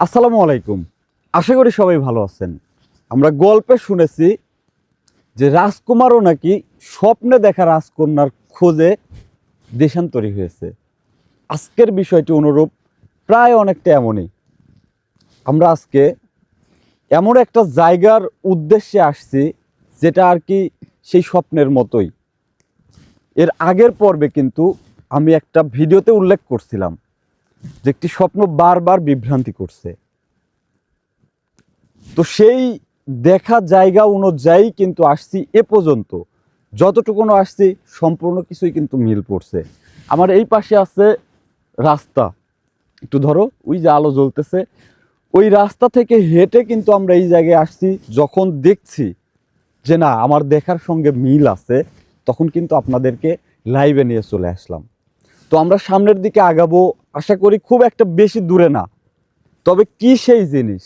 আসসালামু আলাইকুম। আশা করি সবাই ভালো আছেন। আমরা গল্পে শুনেছি যে রাজকুমারও নাকি স্বপ্নে দেখা রাজকন্যার খোঁজে দেশান্তরী হয়েছে। আজকের বিষয়টি অনুরূপ প্রায় অনেকটা এমনই। আমরা আজকে এমন একটা জায়গার উদ্দেশ্যে আসছি যেটা আর কি সেই স্বপ্নের মতোই। এর আগের পর্বে কিন্তু আমি একটা ভিডিওতে উল্লেখ করছিলাম। যে একটি স্বপ্ন বারবার বিভ্রান্তি করছে। তো সেই দেখা জায়গা অনুযায়ী কিন্তু আসছি এ পর্যন্ত। যতটুকুনো আসছি, সম্পূর্ণ কিছুই কিন্তু মিল পড়ছে। আমার এই পাশে আছে রাস্তা। একটু ধরো, ওই যে আলো জ্বলতেছে। ওই রাস্তা থেকে হেঁটে কিন্তু আমরা এই জায়গায় আসছি, যখন দেখছি যে না, আমার দেখার সঙ্গে মিল আছে, তখন কিন্তু আপনাদেরকে লাইভে নিয়ে চলে আসলাম। তো আমরা সামনের দিকে আগাবো আশা করি খুব একটা বেশি দূরে না। তবে কি সেই জিনিস?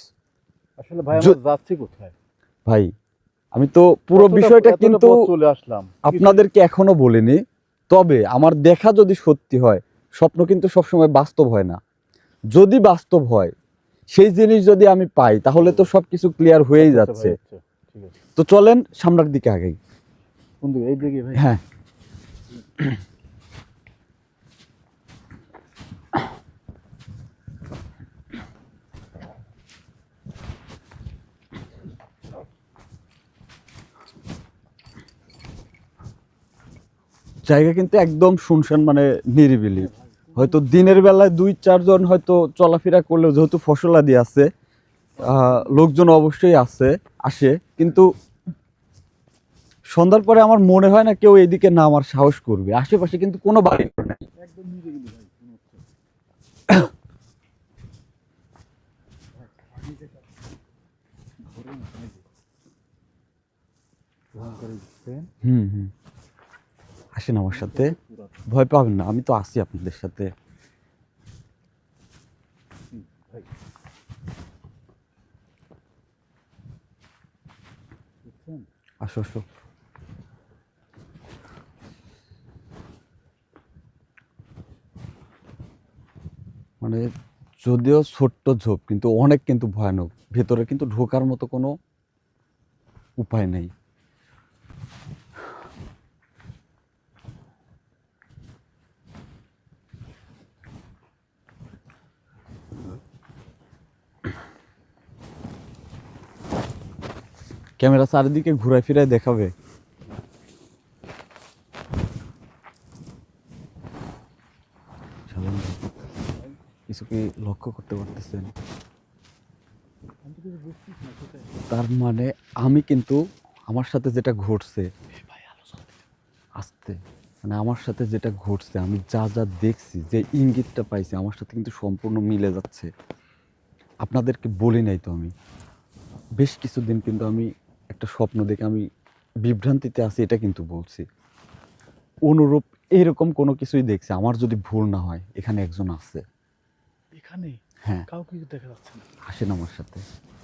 আসলে ভাই আমরা যাচ্ছি কোথায়? ভাই আমি তো পুরো বিষয়টা কিন্তু চলে আসলাম। আপনাদেরকে এখনও বলিনি। তবে আমার দেখা যদি সত্যি হয় স্বপ্ন কিন্তু সবসময় বাস্তব হয় না। যদি বাস্তব হয় সেই জিনিস যদি আমি পাই তাহলে তো সবকিছু ক্লিয়ার হয়েই আচ্ছা, যাচ্ছে। আচ্ছা, ঠিক আছে। তো চলেন সামনের দিকে আগেই। কোন এই দিকে হ্যাঁ। জায়গা কিন্তু একদম শুনশান মানে নিরিবিলি। হয়তো দিনের বেলায় দুই চারজন হয়তো চলাফেরা করলেও যেহেতু ফসলাদি আছে লোকজন অবশ্যই আছে আসে। কিন্তু সন্ধ্যার পরে আমার মনে হয় না কেউ এদিকে নামার সাহস করবে। আশেপাশে কিন্তু কোনো বাড়ি নাই। হুম হুম। আসেন আমার সাথে। ভয় পাবেন না, আমি তো আছি আপনাদের সাথে। আসো আসো। মানে যদিও ছোট্ট ঝোপ, কিন্তু অনেক কিন্তু ভয়ানক। ভেতরে কিন্তু ঢোকার মতো কোনো উপায় নেই। ক্যামেরা চারিদিকে ঘুরায় ফিরায় দেখাবে। চলুন। কিছু কি লক্ষ্য করতে পারতেছেন? তার মানে আমি কিন্তু আমার সাথে যেটা ঘটছে, আসতে মানে আমার সাথে যেটা ঘটছে, আমি যা যা দেখছি, যে ইঙ্গিতটা পাইছি, আমার সাথে কিন্তু সম্পূর্ণ মিলে যাচ্ছে। আপনাদেরকে বলি নাই তো আমি। বেশ কিছুদিন কিন্তু আমি একটা স্বপ্ন দেখে আমি বিভ্রান্তিতে আছি এটা কিন্তু বলছি। অনুরূপ এরকম কোনো কিছুই দেখছি আমার যদি ভুল না হয় এখানে একজন আছে। এখানে? হ্যাঁ। কাউকে দেখা যাচ্ছে না। আসেন আমার সাথে।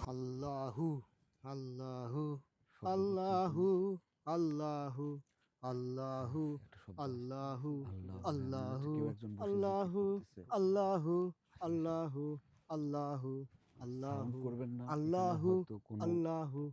আল্লাহু আল্লাহু আল্লাহু আল্লাহু আল্লাহু আল্লাহু আল্লাহু আল্লাহু আল্লাহু আল্লাহু আল্লাহু আল্লাহু করবেন না আল্লাহু আল্লাহু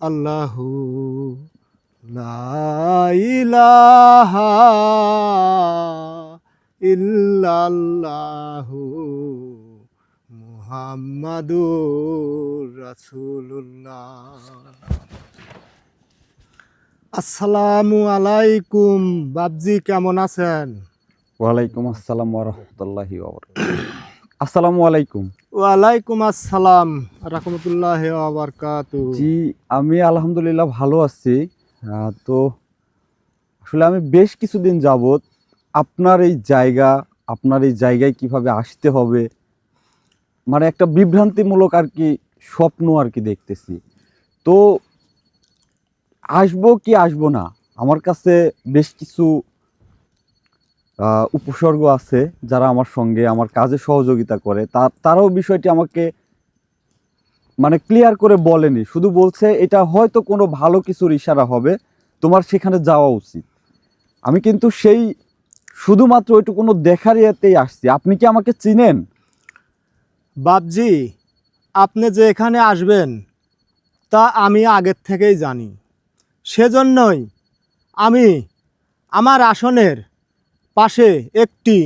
আল্লাহু লা ইলাহা ইল্লাল্লাহু মুহাম্মাদুর রাসূলুল্লাহ। আসসালামু আলাইকুম, বাবজি কেমন আছেন? ওয়ালাইকুম আসসালাম আসসালামু আলাইকুম। ওয়ালাইকুম আসসালাম, রহমতুল্লাহ জি, আমি আলহামদুলিল্লাহ ভালো আছি। তো আসলে আমি বেশ কিছুদিন যাবত আপনার এই জায়গা, আপনার এই জায়গায় কীভাবে আসতে হবে মানে একটা বিভ্রান্তিমূলক আর কি স্বপ্ন আর কি দেখতেছি। তো আসব কি আসব না, আমার কাছে বেশ কিছু উপসর্গ আছে যারা আমার সঙ্গে আমার কাজে সহযোগিতা করে। তারাও বিষয়টি আমাকে মানে ক্লিয়ার করে বলেনি। শুধু বলছে এটা হয়তো কোনো ভালো কিছুর ইশারা হবে, তোমার সেখানে যাওয়া উচিত। আমি কিন্তু সেই শুধুমাত্র ওইটুকুনো দেখার ইয়েতেই আসছি। আপনি কি আমাকে চিনেন? বাবজি আপনি যে এখানে আসবেন, তা আমি আগের থেকেই জানি। সেজন্যই আমি আমার আসনের পাশে একটি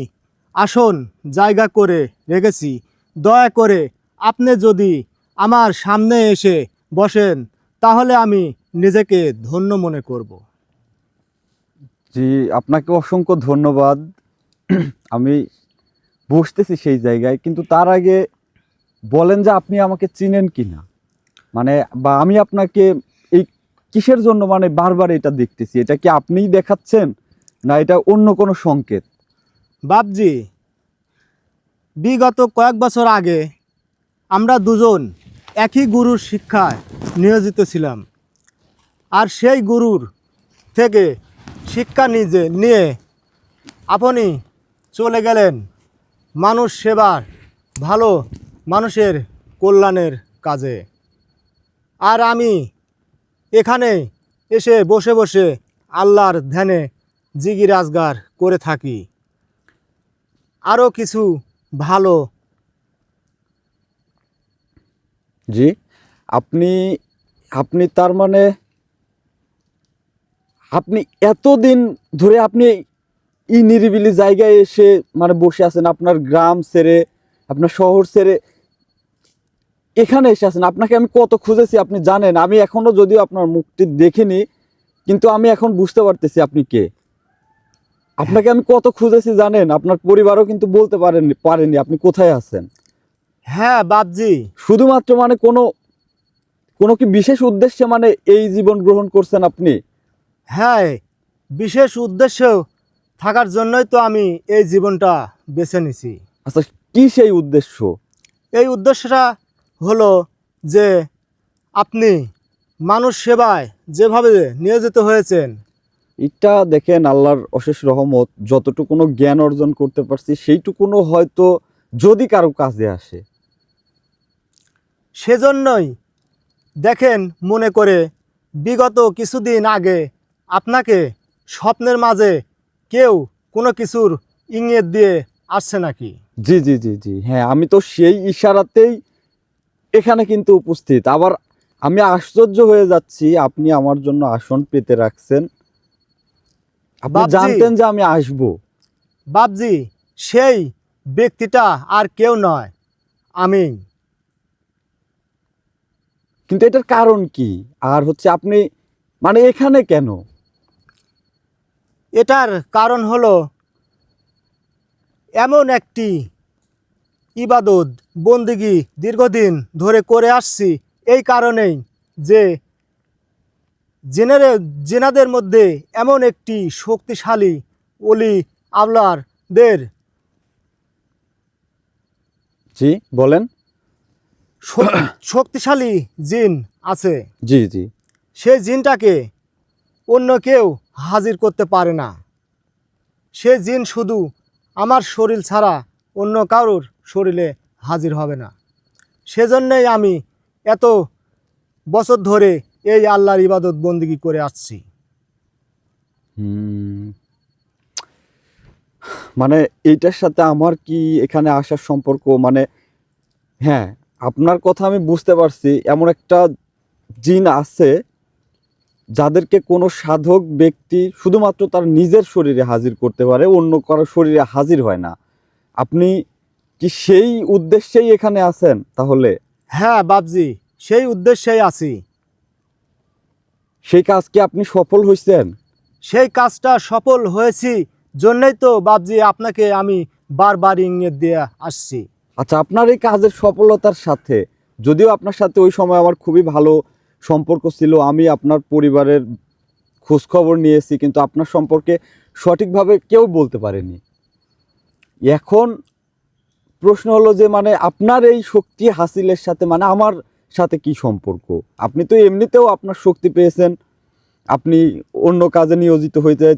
আসন জায়গা করে রেখেছি। দয়া করে আপনি যদি আমার সামনে এসে বসেন, তাহলে আমি নিজেকে ধন্য মনে করব। জি, আপনাকে অসংখ্য ধন্যবাদ। আমি বসতেছি সেই জায়গায়, কিন্তু তার আগে বলেন যে আপনি আমাকে চিনেন কি না মানে বা আমি আপনাকে এই কিসের জন্য মানে বারবার এটা দেখতেছি? এটা কি আপনিই দেখাচ্ছেন? না, এটা অন্য কোনো সংকেত। বাবজি বিগত কয়েক বছর আগে আমরা দুজন একই গুরুর শিক্ষায় নিয়োজিত ছিলাম। আর সেই গুরুর থেকে শিক্ষা নিজে নিয়ে আপনি চলে গেলেন মানুষ সেবার, ভালো মানুষের কল্যাণের কাজে। আর আমি এখানে এসে বসে বসে আল্লাহর ধ্যানে জিগি রাজগার করে থাকি। আরও কিছু ভালো জি, আপনি আপনি তার মানে আপনি এতদিন ধরে আপনি এই নিরিবিলি জায়গায় এসে মানে বসে আছেন, আপনার গ্রাম ছেড়ে, আপনার শহর ছেড়ে, এখানে এসে আছেন। আপনাকে আমি কত খুঁজেছি আপনি জানেন, আমি এখনও যদিও আপনার মুখটি দেখিনি, কিন্তু আমি এখন বুঝতে পারতেছি আপনি কে। আপনাকে আমি কত খুঁজেছি জানেন? আপনার পরিবারও কিন্তু বলতে পারেননি পারেনি আপনি কোথায় আছেন। হ্যাঁ বাবজি শুধুমাত্র মানে কোনো কোনো কি বিশেষ উদ্দেশ্যে মানে এই জীবন গ্রহণ করছেন আপনি? হ্যাঁ বিশেষ উদ্দেশ্য থাকার জন্যই তো আমি এই জীবনটা বেছে নিছি। আচ্ছা কি সেই উদ্দেশ্য? এই উদ্দেশ্যটা হলো যে আপনি মানুষ সেবায় যেভাবে নিয়োজিত হয়েছেন এটা দেখেন আল্লাহর অশেষ রহমত যতটুকুনো জ্ঞান অর্জন করতে পারছি সেইটুকুনো হয়তো যদি কারও কাজে আসে। সেজন্যই দেখেন মনে করে বিগত কিছুদিন আগে আপনাকে স্বপ্নের মাঝে কেউ কোনো কিছুর ইঙ্গিত দিয়ে আসছে নাকি? জি জি জি জি হ্যাঁ আমি তো সেই ইশারাতেই এখানে কিন্তু উপস্থিত। আবার আমি আশ্চর্য হয়ে যাচ্ছি আপনি আমার জন্য আসন পেতে রাখছেন। আপনি জানতেন যে আমি আসব। বাবজি সেই ব্যক্তিটা আর কেউ নয়। আমি কিন্তু এটার কারণ কি? আর হচ্ছে আপনি মানে এখানে কেন? এটার কারণ হলো এমন একটি ইবাদত বন্দিগি দীর্ঘদিন ধরে করে আসছি এই কারণেই যে জেনারে জেনাদের মধ্যে এমন একটি শক্তিশালী অলি আবলারদের। জি বলেন। শক্তিশালী জিন আছে। জি জি। সেই জিনটাকে অন্য কেউ হাজির করতে পারে না। সে জিন শুধু আমার শরীর ছাড়া অন্য কারোর শরীরে হাজির হবে না। সেজন্যই আমি এত বছর ধরে এই আল্লাহর ইবাদত বন্দিগি করে আসছি। মানে এইটার সাথে আমার কি এখানে আসার সম্পর্ক? মানে হ্যাঁ আপনার কথা আমি বুঝতে পারছি। এমন একটা জিন আছে যাদেরকে কোনো সাধক ব্যক্তি শুধুমাত্র তার নিজের শরীরে হাজির করতে পারে অন্য কারও শরীরে হাজির হয় না। আপনি কি সেই উদ্দেশ্যেই এখানে আছেন তাহলে? হ্যাঁ বাবজি সেই উদ্দেশ্যেই আছি। সেই কাজ কি আপনি সফল হয়েছেন সেই কাজটা সফল হয়েছি জন্যই তো বাবজি আপনাকে আমি বারবার ইঙ্গিত দিয়ে আসছি। আচ্ছা আপনার এই কাজের সফলতার সাথে যদিও আপনার সাথে ওই সময় আমার খুবই ভালো সম্পর্ক ছিল আমি আপনার পরিবারের খোঁজ খবর নিয়েছি কিন্তু আপনার সম্পর্কে সঠিকভাবে কেউ বলতে পারেনি। এখন প্রশ্ন হলো যে মানে আপনার এই শক্তি হাসিলের সাথে মানে আমার সাথে কি সম্পর্ক? আপনি তো এমনিতেও আপনার শক্তি পেয়েছেন। আপনি অন্য কাজে নিয়োজিত হইতে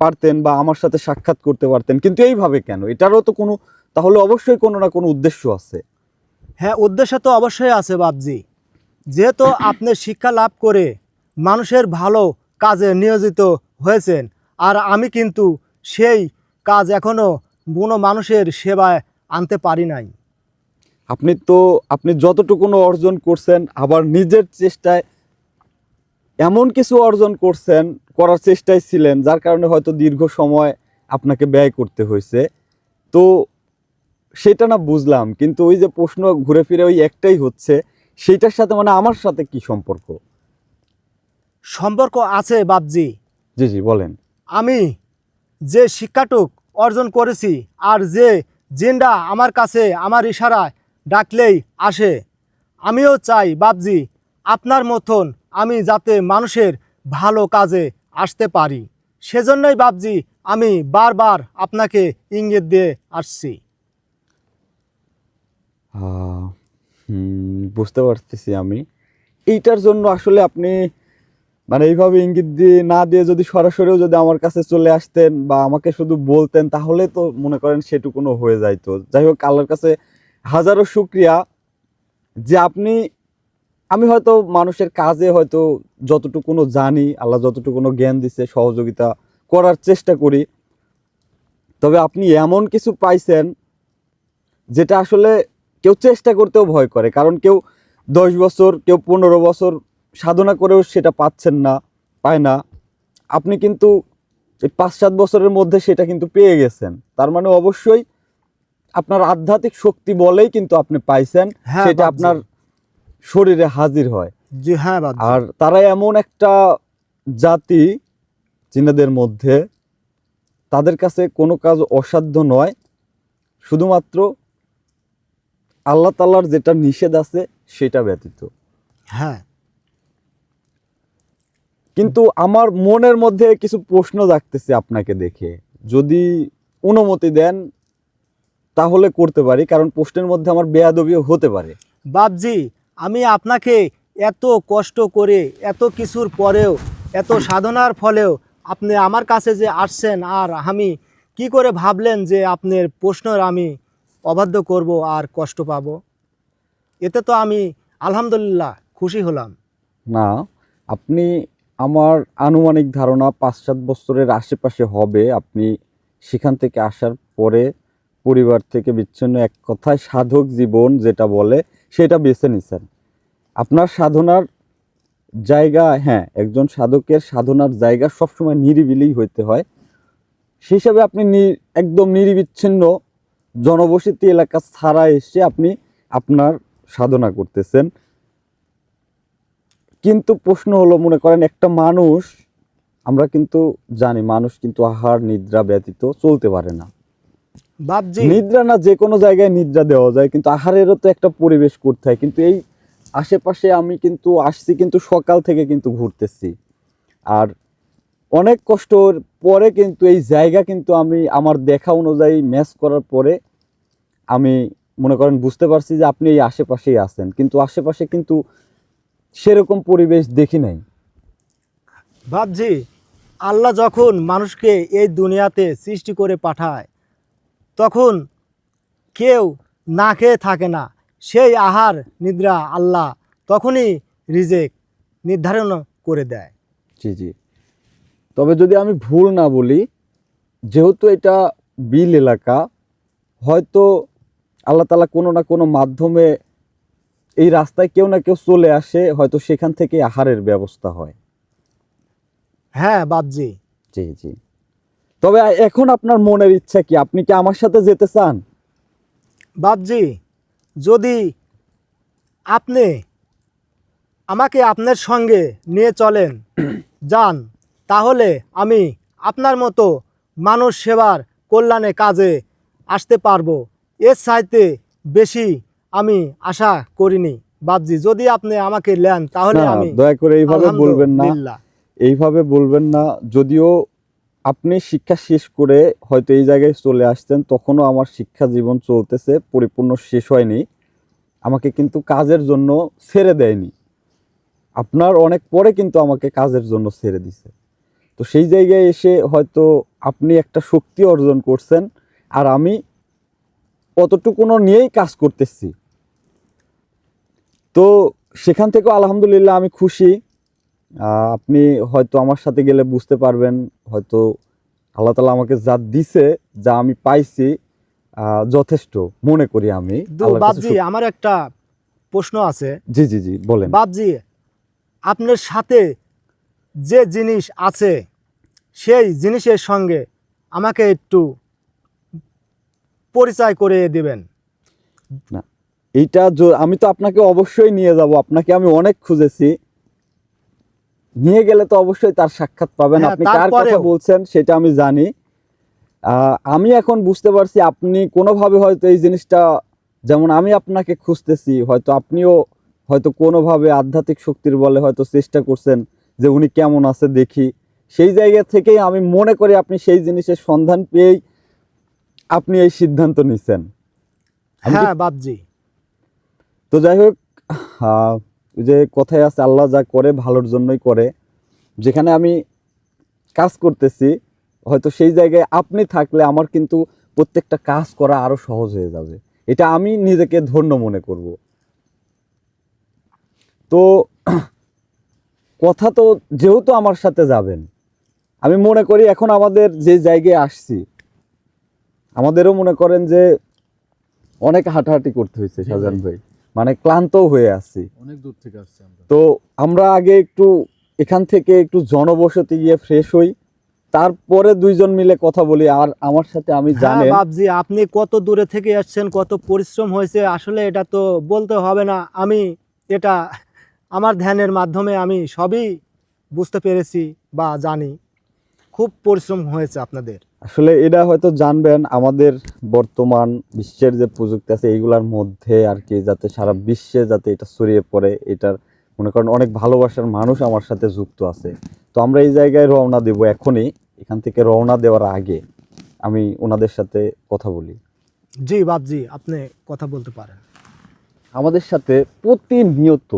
পারতেন বা আমার সাথে সাক্ষাৎ করতে পারতেন। কিন্তু এইভাবে কেন? এটারও তো কোনো তাহলে অবশ্যই কোনো না কোনো উদ্দেশ্য আছে। হ্যাঁ উদ্দেশ্য তো অবশ্যই আছে বাবজি যেহেতু আপনি শিক্ষা লাভ করে মানুষের ভালো কাজে নিয়োজিত হয়েছেন, আর আমি কিন্তু সেই কাজ এখনও কোনো মানুষের সেবায় আনতে পারি নাই। আপনি তো আপনি যতটুকু অর্জন করছেন আবার নিজের চেষ্টায় এমন কিছু অর্জন করছেন করার চেষ্টায় ছিলেন যার কারণে হয়তো দীর্ঘ সময় আপনাকে ব্যয় করতে হয়েছে। তো সেটা না বুঝলাম কিন্তু ওই যে প্রশ্ন ঘুরে ফিরে ওই একটাই হচ্ছে সেইটার সাথে মানে আমার সাথে কি সম্পর্ক? সম্পর্ক আছে বাবজি জি জি বলেন। আমি যে শিক্ষাটুক অর্জন করেছি আর যে জিনটা আমার কাছে আমার ইশারায় ডাকলেই আসে। আমিও চাই বাবজি আপনার মতন আমি যাতে মানুষের ভালো কাজে আসতে পারি। সেজন্যই বাবজি আমি বারবার আপনাকে ইঙ্গিত দিয়ে আসছি। বুঝতে পারতেছি আমি। এইটার জন্য আসলে আপনি মানে এইভাবে ইঙ্গিত দিয়ে, না দিয়ে যদি সরাসরিও যদি আমার কাছে চলে আসতেন বা আমাকে শুধু বলতেন, তাহলে তো মনে করেন সেটুকুনো হয়ে যাইতো। যাই হোক, আল্লাহর কাছে হাজারো শুক্রিয়া যে আপনি, আমি হয়তো মানুষের কাজে হয়তো যতটুকুনো জানি, আল্লাহ যতটুকুনো জ্ঞান দিছে, সহযোগিতা করার চেষ্টা করি, তবে আপনি এমন কিছু পাইছেন যেটা আসলে কেউ চেষ্টা করতেও ভয় করে, কারণ কেউ দশ বছর, কেউ পনেরো বছর সাধনা করেও সেটা পাচ্ছেন না, পায় না। আপনি কিন্তু এই পাঁচ সাত বছরের মধ্যে সেটা কিন্তু পেয়ে গেছেন। তার মানে অবশ্যই আপনার আধ্যাত্মিক শক্তি বলেই কিন্তু আপনি পাইছেন হ্যাঁ, সেটা আপনার শরীরে হাজির হয়। জি হ্যাঁ আর তারা এমন একটা জাতি চীনাদের মধ্যে তাদের কাছে কোনো কাজ অসাধ্য নয় শুধুমাত্র আল্লাহ তাল্লার যেটা নিষেধ আছে সেটা ব্যতীত। হ্যাঁ। কিন্তু আমার মনের মধ্যে কিছু প্রশ্ন জাগতেছে আপনাকে দেখে। যদি অনুমতি দেন তাহলে করতে পারি কারণ প্রশ্নের মধ্যে আমার বেয়াদবিও হতে পারে। বাবজি আমি আপনাকে এত কষ্ট করে এত কিছুর পরেও এত সাধনার ফলেও আপনি আমার কাছে যে আসছেন আর আমি কি করে ভাবলেন যে আপনার প্রশ্নের আমি অবাধ্য করব আর কষ্ট পাব? এতে তো আমি আলহামদুলিল্লাহ খুশি হলাম। না আপনি আমার আনুমানিক ধারণা পাঁচ সাত বছরের আশেপাশে হবে। আপনি সেখান থেকে আসার পরে পরিবার থেকে বিচ্ছিন্ন এক কথায় সাধক জীবন যেটা বলে, সেটা বেছে নিছেন। আপনার সাধনার জায়গা হ্যাঁ একজন সাধকের সাধনার জায়গা সবসময় নিরিবিলি হইতে হয়। সেই হিসাবে আপনি একদম নিরিবিচ্ছিন্ন জনবসতি এলাকা ছাড়া এসে আপনি আপনার সাধনা করতেছেন। কিন্তু প্রশ্ন হলো, মনে করেন একটা মানুষ, আমরা কিন্তু জানি মানুষ কিন্তু আহার, নিদ্রা ব্যতীত চলতে পারে না। বাবজি নিদ্রা না যে কোনো জায়গায় নিদ্রা দেওয়া যায় কিন্তু আহারেরও তো একটা পরিবেশ করতে হয়। কিন্তু এই আশেপাশে আমি কিন্তু আসছি কিন্তু সকাল থেকে কিন্তু ঘুরতেছি। আর অনেক কষ্টর পরে কিন্তু এই জায়গা কিন্তু আমি আমার দেখা অনুযায়ী ম্যাচ করার পরে আমি মনে করেন বুঝতে পারছি যে আপনি এই আশেপাশেই আছেন। কিন্তু আশেপাশে কিন্তু সেরকম পরিবেশ দেখি নাই। ভাবছি আল্লাহ যখন মানুষকে এই দুনিয়াতে সৃষ্টি করে পাঠায় তখন কেউ না খেয়ে থাকে না। সেই আহার নিদ্রা আল্লাহ তখনই রিজেক নির্ধারণ করে দেয়। জি জি। তবে যদি আমি ভুল না বলি যেহেতু এটা বিল এলাকা হয়তো আল্লাহ তালা কোনো না কোনো মাধ্যমে এই রাস্তায় কেউ না কেউ চলে আসে হয়তো সেখান থেকে আহারের ব্যবস্থা হয়। হ্যাঁ বাবজি জি জি। তবে এখন আপনার মনের ইচ্ছা কি? আপনি কি আমার সাথে যেতে চান? বাবজি যদি আপনি আমাকে আপনার সঙ্গে নিয়ে চলেন যান তাহলে আমি আপনার মতো মানুষ সেবার কল্যাণে কাজে আসতে পারব। এর চাইতে বেশি আমি আশা করিনি। বাবজি যদি আপনি আমাকে নেন তাহলে আমি দয়া করে এইভাবে বলবেন না। এইভাবে বলবেন না যদিও আপনি শিক্ষা শেষ করে হয়তো এই জায়গায় চলে আসছেন, তখনও আমার শিক্ষা জীবন চলতেছে, পরিপূর্ণ শেষ হয়নি। আমাকে কিন্তু কাজের জন্য ছেড়ে দেয়নি। আপনার অনেক পরে কিন্তু আমাকে কাজের জন্য ছেড়ে দিছে। তো সেই জায়গায় এসে হয়তো আপনি একটা শক্তি অর্জন করছেন, আর আমি অতটুকুনো নিয়েই কাজ করতেছি। তো সেখান থেকেও আলহামদুলিল্লাহ আমি খুশি। আপনি হয়তো আমার সাথে গেলে বুঝতে পারবেন হয়তো আল্লাহ তালা আমাকে যা দিছে যা আমি পাইছি যথেষ্ট মনে করি আমি। বাবজি আমার একটা প্রশ্ন আছে। জি জি জি বলেন। বাবজি আপনার সাথে যে জিনিস আছে সেই জিনিসের সঙ্গে আমাকে একটু পরিচয় করে দেবেন। এইটা আমি তো আপনাকে অবশ্যই নিয়ে যাব আপনাকে আমি অনেক খুঁজেছি। নিয়ে গেলে তো অবশ্যই তার সাক্ষাৎ পাবেন। হ্যাঁ, আপনি কার কথা বলছেন সেটা আমি জানি। আমি এখন বুঝতে পারছি আপনি কোনোভাবে হয়তো এই জিনিসটা যেমন আমি আপনাকে খুঁজতেছি হয়তো আপনিও হয়তো কোনোভাবে আধ্যাত্মিক শক্তির বলে হয়তো চেষ্টা করছেন যে উনি কেমন আছে দেখি। সেই জায়গা থেকেই আমি মনে করি আপনি সেই জিনিসের সন্ধান পেয়েই আপনি এই সিদ্ধান্ত নিছেন। হ্যাঁ বাবজি তো যাই হোক যে কথায় আছে আল্লাহ যা করে ভালোর জন্যই করে। যেখানে আমি কাজ করতেছি হয়তো সেই জায়গায় আপনি থাকলে আমার কিন্তু প্রত্যেকটা কাজ করা আরও সহজ হয়ে যাবে। এটা আমি নিজেকে ধন্য মনে করব। তো কথা তো যেহেতু আমার সাথে যাবেন আমি মনে করি এখন আমাদের যে জায়গায় আসছি আমাদেরও মনে করেন যে অনেক হাঁটাহাঁটি করতে হয়েছে শাহজাহান ভাই। মানে ক্লান্ত হয়ে আছি। অনেক দূর থেকে আসছে তো আমরা আগে একটু এখান থেকে একটু জনবসতি গিয়ে ফ্রেশ হই তারপরে দুইজন মিলে কথা বলি আর আমার সাথে আমি জানি জানেন বাবজি আপনি কত দূরে থেকে আসছেন কত পরিশ্রম হয়েছে আসলে এটা তো বলতে হবে না। আমি এটা আমার ধ্যানের মাধ্যমে আমি সবই বুঝতে পেরেছি বা জানি। খুব পরিশ্রম হয়েছে আপনাদের। আসলে এটা হয়তো জানবেন আমাদের বর্তমান বিশ্বের যে প্রযুক্তি আছে এইগুলার মধ্যে আর কি যাতে সারা বিশ্বে যাতে এটা ছড়িয়ে পড়ে এটার মনে করেন অনেক ভালোবাসার মানুষ আমার সাথে যুক্ত আছে। তো আমরা এই জায়গায় রওনা দেব এখনই এখান থেকে রওনা দেওয়ার আগে আমি ওনাদের সাথে কথা বলি। জি বাবজি আপনি কথা বলতে পারেন। আমাদের সাথে প্রতিনিয়ত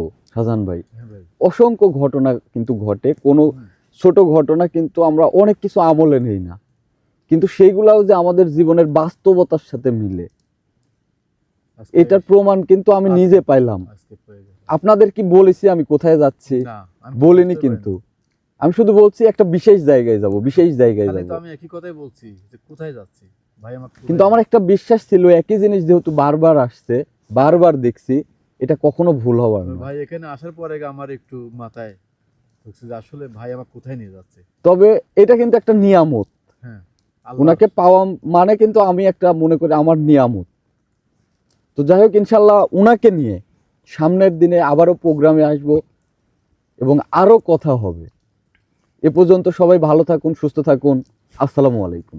ভাই হ্যাঁ ভাই। অসংখ্য ঘটনা কিন্তু ঘটে। কোনো। ছোট ঘটনা কিন্তু আমরা অনেক কিছু আমলে নেই না। কিন্তু সেইগুলাও যে আমাদের জীবনের বাস্তবতার সাথে মিলে। এটার প্রমাণ কিন্তু আমি নিজে পাইলাম। আপনাদের কি বলেছি আমি কোথায় যাচ্ছি? বলিনি কিন্তু। আমি শুধু বলছি একটা বিশেষ জায়গায় যাব বিশেষ জায়গায় যাব। আমি একই কথাই বলছি যে কোথায় যাচ্ছি? ভাই আমার কিন্তু আমার একটা বিশ্বাস ছিল একই জিনিস যেহেতু বারবার আসছে বারবার দেখছি এটা কখনো ভুল হবার না। ভাই এখানে আসার পরে আমার একটু মাথায় আসলে ভাই আমার কোথায় নিয়ে যাচ্ছে? তবে এটা কিন্তু একটা নিয়ামত। হ্যাঁ। ওনাকে পাওয়া মানে কিন্তু আমি একটা মনে করি আমার নিয়ামত। তো যাই হোক ইনশাল্লাহ ওনাকে নিয়ে সামনের দিনে আবারও প্রোগ্রামে আসব এবং আরও কথা হবে। এ পর্যন্ত সবাই ভালো থাকুন, সুস্থ থাকুন। আসসালামু আলাইকুম।